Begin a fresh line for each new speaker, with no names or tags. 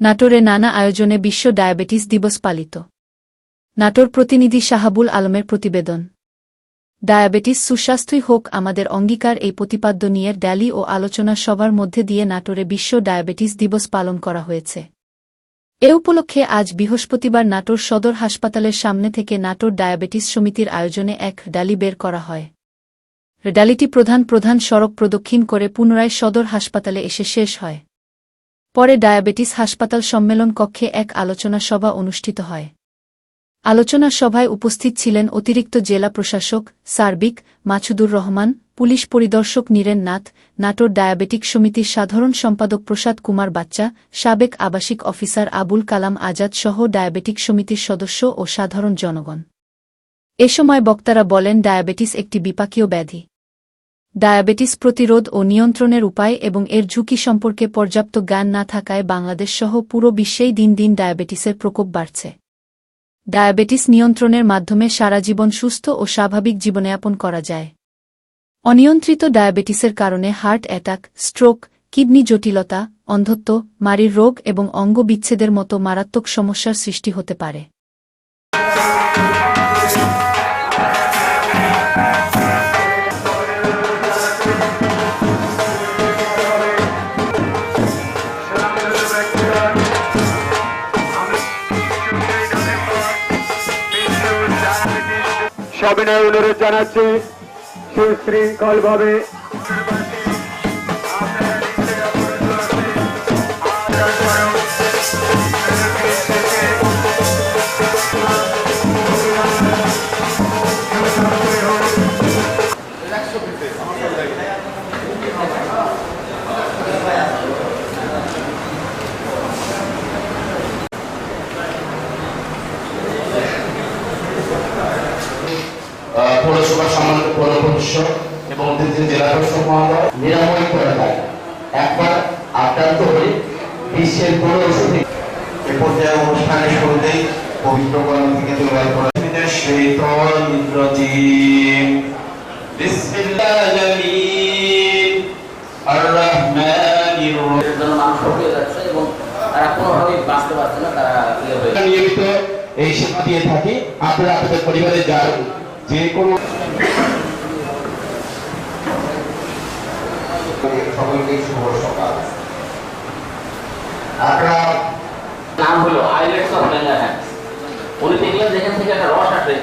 নাটোরে নানা আয়োজনে বিশ্ব ডায়াবেটিস দিবস পালিত। নাটোর প্রতিনিধি শাহাবুল আলমের প্রতিবেদন। ডায়াবেটিস সুস্বাস্থ্যই হোক আমাদের অঙ্গীকার এই প্রতিপাদ্য নিয়ে ড্যালি ও আলোচনা সবার মধ্যে দিয়ে নাটোরে বিশ্ব ডায়াবেটিস দিবস পালন করা হয়েছে। এ উপলক্ষে আজ বৃহস্পতিবার নাটোর সদর হাসপাতালের সামনে থেকে নাটোর ডায়াবেটিস সমিতির আয়োজনে এক ডালি বের করা হয়। ডালিটি প্রধান প্রধান সড়ক প্রদক্ষিণ করে পুনরায় সদর হাসপাতালে এসে শেষ হয়। পরে ডায়াবেটিস হাসপাতাল সম্মেলন কক্ষে এক আলোচনা সভা অনুষ্ঠিত হয়। আলোচনা সভায় উপস্থিত ছিলেন অতিরিক্ত জেলা প্রশাসক সার্বিক মাছুদুর রহমান, পুলিশ পরিদর্শক নীরেন নাথ, নাটোর ডায়াবেটিক সমিতির সাধারণ সম্পাদক প্রসাদ কুমার বাচ্চা, সাবেক আবাসিক অফিসার আবুল কালাম আজাদ সহ ডায়াবেটিক সমিতির সদস্য ও সাধারণ জনগণ। এ সময় বক্তারা বলেন, ডায়াবেটিস একটি বিপাকীয় ব্যাধি। ডায়াবেটিস প্রতিরোধ ও নিয়ন্ত্রণের উপায় এবং এর ঝুঁকি সম্পর্কে পর্যাপ্ত জ্ঞান না থাকায় বাংলাদেশ সহ পুরো বিশ্বেই দিন দিন ডায়াবেটিসের প্রকোপ বাড়ছে। ডায়াবেটিস নিয়ন্ত্রণের মাধ্যমে সারা জীবন সুস্থ ও স্বাভাবিক জীবনযাপন করা যায়। অনিয়ন্ত্রিত ডায়াবেটিসের কারণে হার্ট অ্যাটাক, স্ট্রোক, কিডনি জটিলতা, অন্ধত্ব, মারির রোগ এবং অঙ্গ বিচ্ছেদের মতো মারাত্মক সমস্যার সৃষ্টি হতে পারে।
সবিনয় অনুরোধ জানাচ্ছি সুশৃঙ্খল
পৌরসভার সম্মানিত পৌর পরিষদ এবং অতিরিক্ত জেলা প্রশাসক মহোদয় নিরাময় করে দেয় একবার আক্রান্ত হলে বিশ্বের কোনো ওষুধ এ পর্যায়ে অনুষ্ঠানের শুরুতেই পবিত্র কলাম থেকে তুলবার করা
হয়ে তারা কোনোভাবেই বাঁচতে পারছে না তারা ইয়ে হয়ে।
নিয়মিত এই সেবা দিয়ে থাকি। আপনারা আপনাদের পরিবারে যার যে কোনো সকলকে শুভ সকাল। আপনারা
নাম হলো আইলেটস অফ ল্যাঙ্গারহ্যান্ড উনি দেখলেন যেখান থেকে একটা রস আসে।